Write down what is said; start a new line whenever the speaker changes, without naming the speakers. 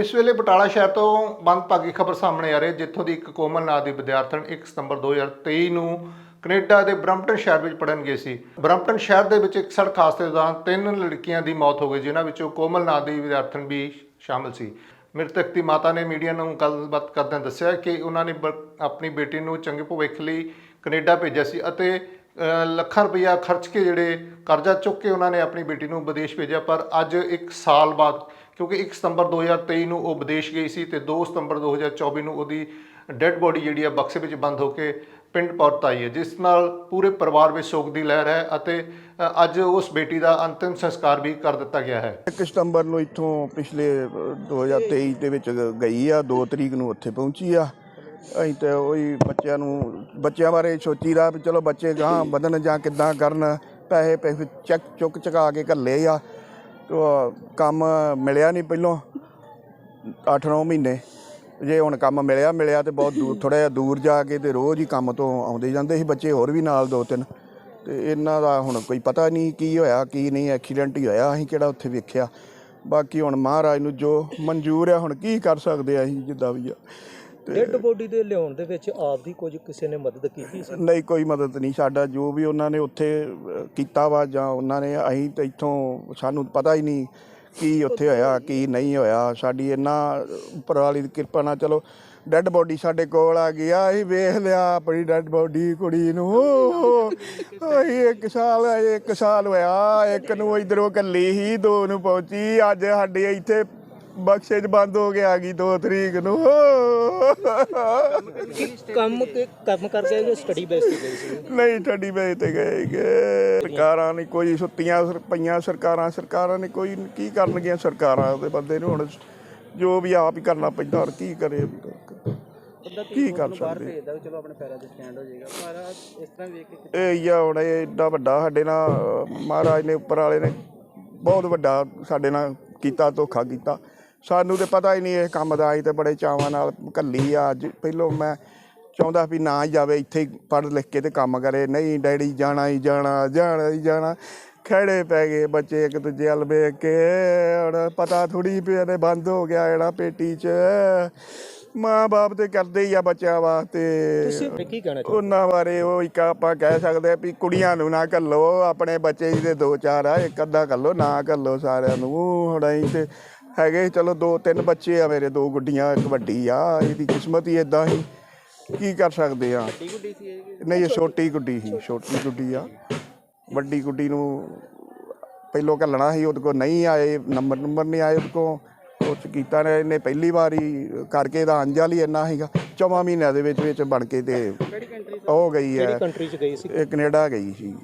ਇਸ ਵੇਲੇ ਬਟਾਲਾ ਸ਼ਹਿਰ ਤੋਂ ਮੰਦਭਾਗੀ ਖਬਰ ਸਾਹਮਣੇ ਆ ਰਹੀ ਹੈ, ਜਿੱਥੋਂ ਦੀ ਇੱਕ ਕੋਮਲ ਨਾਂ ਦੀ ਵਿਦਿਆਰਥਣ 1 ਸਤੰਬਰ 2023 ਨੂੰ ਕੈਨੇਡਾ ਦੇ ਬਰੰਪਟਨ ਸ਼ਹਿਰ ਵਿੱਚ ਪੜਨ ਗਈ ਸੀ। ਬਰੰਪਟਨ ਸ਼ਹਿਰ ਦੇ ਵਿੱਚ ਇੱਕ ਸੜਕ ਹਾਦਸੇ ਦੌਰਾਨ ਤਿੰਨ ਲੜਕੀਆਂ ਦੀ ਮੌਤ ਹੋ ਗਈ, ਜਿਨ੍ਹਾਂ ਵਿੱਚੋਂ ਕੋਮਲ ਨਾਂ ਦੀ ਵਿਦਿਆਰਥਣ ਵੀ ਸ਼ਾਮਲ ਸੀ। ਮ੍ਰਿਤਕ ਦੀ ਮਾਤਾ ਨੇ ਮੀਡੀਆ ਨੂੰ ਗੱਲਬਾਤ ਕਰਦਿਆਂ ਦੱਸਿਆ ਕਿ ਉਹਨਾਂ ਨੇ ਬ- ਆਪਣੀ ਬੇਟੀ ਨੂੰ ਚੰਗੇ ਭਵਿੱਖ ਲਈ ਕੈਨੇਡਾ ਭੇਜਿਆ ਸੀ ਅਤੇ ਲੱਖਾਂ ਰੁਪਈਆ ਖਰਚ ਕੇ ਜਿਹੜੇ ਕਰਜ਼ਾ ਚੁੱਕ ਕੇ ਉਹਨਾਂ ਨੇ ਆਪਣੀ ਬੇਟੀ ਨੂੰ ਵਿਦੇਸ਼ ਭੇਜਿਆ, ਪਰ ਅੱਜ 1 ਸਾਲ ਬਾਅਦ ਕਿਉਂਕਿ 1 ਸਤੰਬਰ 2023 ਨੂੰ ਉਹ ਵਿਦੇਸ਼ ਗਈ ਸੀ ਤੇ 2 ਸਤੰਬਰ 2024 ਨੂੰ ਉਹਦੀ ਡੈੱਡ ਬੋਡੀ ਜਿਹੜੀ ਆ ਬਕਸੇ ਵਿੱਚ ਬੰਦ ਹੋ ਕੇ ਪਿੰਡ ਪਰਤ ਆਈ ਹੈ ਜਿਸ ਨਾਲ ਪੂਰੇ ਪਰਿਵਾਰ ਵਿੱਚ ਸੋਗ ਦੀ ਲਹਿਰ ਹੈ ਅਤੇ ਅੱਜ ਉਸ ਬੇਟੀ ਦਾ ਅੰਤਿਮ ਸੰਸਕਾਰ ਵੀ ਕਰ ਦਿੱਤਾ ਗਿਆ ਹੈ।
1 ਸਤੰਬਰ ਨੂੰ ਇੱਥੋਂ ਪਿਛਲੇ ਅ, 2023 ਦੇ ਵਿੱਚ ਗਈ ਆ 2 ਤਰੀਕ ਨੂੰ ਉੱਥੇ ਪਹੁੰਚੀ ਆ। ਅਸੀਂ ਤੇ ਉਹੀ ਬੱਚਿਆਂ ਨੂੰ ਬੱਚਿਆਂ ਬਾਰੇ ਸੋਚੀ ਸੋਚੀਦਾ ਵੀ ਚਲੋ ਬੱਚੇ ਗਾਂ ਵਧਣ ਜਾਂ ਕਿੱਦਾਂ ਕਰਨ ਪੈਸੇ ਪੈਸੇ ਚੈੱਕ ਚੁੱਕ ਚੁਕਾ ਕੇ ਘੱਲੇ ਆ। ਕੰਮ ਮਿਲਿਆ ਨਹੀਂ ਪਹਿਲੋਂ। 8-9 ਮਹੀਨੇ। ਜੇ ਹੁਣ ਕੰਮ ਮਿਲਿਆ ਮਿਲਿਆ ਤੇ ਬਹੁਤ ਦੂਰ ਥੋੜਾ ਜਿਹਾ ਦੂਰ ਜਾ ਕੇ ਤੇ ਰੋਜ਼ ਹੀ ਕੰਮ ਤੋਂ ਆਉਂਦੇ ਜਾਂਦੇ ਸੀ ਬੱਚੇ ਹੋਰ ਵੀ ਨਾਲ ਦੋ ਤਿੰਨ। ਤੇ ਇਹਨਾਂ ਦਾ ਹੁਣ ਕੋਈ ਪਤਾ ਨਹੀਂ ਕੀ ਹੋਇਆ, ਕੀ ਨਹੀਂ ਐਕਸੀਡੈਂਟ ਹੀ ਹੋਇਆ, ਅਸੀਂ ਕਿਹੜਾ ਉੱਥੇ ਵੇਖਿਆ। ਬਾਕੀ ਹੁਣ ਮਹਾਰਾਜ ਨੂੰ ਜੋ ਮਨਜ਼ੂਰ ਆ, ਹੁਣ ਕੀ ਕਰ ਸਕਦੇ ਆ ਅਸੀਂ ਜਿੱਦਾਂ ਵੀ ਆ।
ਡੈੱਡ ਬੋਡੀ ਦੇ ਲਿਆਉਣ ਦੇ ਵਿੱਚ ਆਪ ਦੀ ਕੁਝ ਕਿਸੇ ਨੇ ਮਦਦ ਕੀਤੀ ਸੀ?
ਨਹੀਂ ਕੋਈ ਮਦਦ ਨਹੀਂ। ਸਾਡਾ ਜੋ ਵੀ ਉਹਨਾਂ ਨੇ ਉੱਥੇ ਕੀਤਾ ਵਾ ਜਾਂ ਉਹਨਾਂ ਨੇ ਅਸੀਂ ਤੇ ਇੱਥੋਂ ਸਾਨੂੰ ਪਤਾ ਹੀ ਨਹੀਂ ਕੀ ਉੱਥੇ ਹੋਇਆ ਕੀ ਨਹੀਂ ਹੋਇਆ। ਸਾਡੀ ਇੰਨਾ ਉੱਪਰ ਵਾਲੀ ਦੀ ਕਿਰਪਾ ਨਾਲ ਚਲੋ ਡੈੱਡ ਬੋਡੀ ਸਾਡੇ ਕੋਲ ਆ ਗਈ ਆ ਅਸੀਂ ਵੇਖ ਲਿਆ ਆਪਣੀ ਡੈੱਡ ਬੋਡੀ ਕੁੜੀ ਨੂੰ। ਅਸੀਂ ਇੱਕ ਸਾਲ ਇੱਕ ਸਾਲ ਹੋਇਆ ਇੱਕ ਨੂੰ ਇਧਰੋਂ ਕੱਲੀ ਹੀ ਦੋ ਨੂੰ ਪਹੁੰਚੀ। ਅੱਜ ਸਾਡੇ ਇੱਥੇ ਬਕਸੇ 'ਚ ਬੰਦ ਹੋ ਕੇ ਆ ਗਈ 2 ਤਰੀਕ ਨੂੰ।
ਕੰਮ ਕੇ ਕੰਮ ਕਰਕੇ ਜਾਂ ਸਟੱਡੀ ਬੇਸ ਤੇ ਗਈ ਸੀ?
ਨਹੀਂ ਠੱਡੀ ਵੇਚ ਤੇ ਗਏ ਗੇ। ਸਰਕਾਰਾਂ ਨੇ ਕੋਈ ਸੁੱਤੀਆਂ ਪਈਆਂ ਸਰਕਾਰਾਂ ਸਰਕਾਰਾਂ ਨੇ ਕੋਈ ਕੀ ਕਰਨਗੀਆਂ ਸਰਕਾਰਾਂ ਦੇ ਬੰਦੇ ਨੂੰ ਹੁਣ? ਜੋ ਵੀ ਆਪ ਹੀ ਕਰਨਾ ਪੈਂਦਾ ਹੋਰ ਕੀ ਕਰੇ? ਕੀ ਕਰ ਸਕਦੇ?
ਚਲੋ ਆਪਣੇ ਪੈਰਾਂ ਤੇ ਸਟੈਂਡ ਹੋ ਜਾਏਗਾ। ਪਰ ਇਸ ਤਰ੍ਹਾਂ ਵੇਖ ਕੇ
ਇਹ ਆ ਹੁਣ ਇਹ ਏਡਾ ਵੱਡਾ ਸਾਡੇ ਨਾਲ ਮਹਾਰਾਜ ਨੇ ਉੱਪਰ ਵਾਲੇ ਨੇ ਬਹੁਤ ਵੱਡਾ ਸਾਡੇ ਨਾਲ ਕੀਤਾ ਧੋਖਾ ਕੀਤਾ। ਸਾਨੂੰ ਤੇ ਪਤਾ ਹੀ ਨਹੀਂ ਇਹ ਕੰਮ ਦਾ ਅਸੀਂ ਤੇ ਬੜੇ ਚਾਵਾਂ ਨਾਲ ਕੱਲੀ ਆ। ਅੱਜ ਪਹਿਲੋਂ ਮੈਂ ਚਾਹੁੰਦਾ ਵੀ ਨਾ ਹੀ ਜਾਵੇ ਇੱਥੇ ਪੜ੍ਹ ਲਿਖ ਕੇ ਤੇ ਕੰਮ ਕਰੇ। ਨਹੀਂ ਡੈਡੀ ਜਾਣਾ ਹੀ ਜਾਣਾ ਜਾਣਾ ਹੀ ਜਾਣਾ। ਖੜੇ ਪੈ ਗਏ ਬੱਚੇ ਇੱਕ ਦੂਜੇ ਵੱਲ ਵੇਖ ਕੇ। ਹੁਣ ਪਤਾ ਥੋੜੀ ਵੀ ਇਹਨੇ ਬੰਦ ਹੋ ਗਿਆ ਜਿਹੜਾ ਪੇਟੀ 'ਚ। ਮਾਂ ਬਾਪ ਤੇ ਕਰਦੇ ਹੀ ਆ ਬੱਚਿਆਂ ਵਾਸਤੇ।
ਤੁਸੀਂ ਕੀ ਕਹਿਣਾ ਚਾਹੁੰਦੇ
ਉਹਨਾਂ ਬਾਰੇ ਉਹ ਇੱਕ ਆਪਾਂ ਕਹਿ ਸਕਦੇ ਆ ਵੀ ਕੁੜੀਆਂ ਨੂੰ ਨਾ ਘੱਲੋ ਆਪਣੇ ਬੱਚੇ ਜਿਹਦੇ ਦੋ ਚਾਰ ਆ ਇੱਕ ਅੱਧਾ ਘੱਲੋ ਨਾ ਘੱਲੋ ਸਾਰਿਆਂ ਨੂੰ। ਹੁਣ ਅਸੀਂ ਤੇ ਹੈਗੇ ਚਲੋ ਦੋ ਤਿੰਨ ਬੱਚੇ ਆ ਮੇਰੇ ਦੋ ਗੁੱਡੀਆਂ ਇੱਕ ਵੱਡੀ ਆ ਇਹਦੀ ਕਿਸਮਤ ਹੀ ਇਦਾਂ ਹੀ ਕੀ ਕਰ ਸਕਦੇ ਆ? ਨਹੀਂ ਇਹ ਛੋਟੀ ਗੁੱਡੀ ਸੀ ਛੋਟੀ ਗੁੱਡੀ ਆ। ਵੱਡੀ ਗੁੱਡੀ ਨੂੰ ਪਹਿਲੋਂ ਘੱਲਣਾ ਸੀ ਉਹਦੇ ਕੋਲ ਨਹੀਂ ਆਏ ਨੰਬਰ ਨੰਬਰ ਨਹੀਂ ਆਏ ਉਹਦੇ ਉਹ 'ਚ ਕੀਤਾ ਨੇ ਇਹਨੇ ਪਹਿਲੀ ਵਾਰੀ ਕਰਕੇ ਦਾ ਅੰਜਲ ਹੀ ਇੰਨਾ ਸੀਗਾ। ਚੌਵਾਂ ਮਹੀਨਿਆਂ ਦੇ ਵਿੱਚ ਵਿੱਚ ਬਣ ਕੇ ਤੇ ਹੋ ਗਈ ਹੈ।
ਕਿਹੜੀ ਕੰਟਰੀ ਚ ਗਈ ਸੀ?
ਇਹ ਕੈਨੇਡਾ ਗਈ ਸੀ।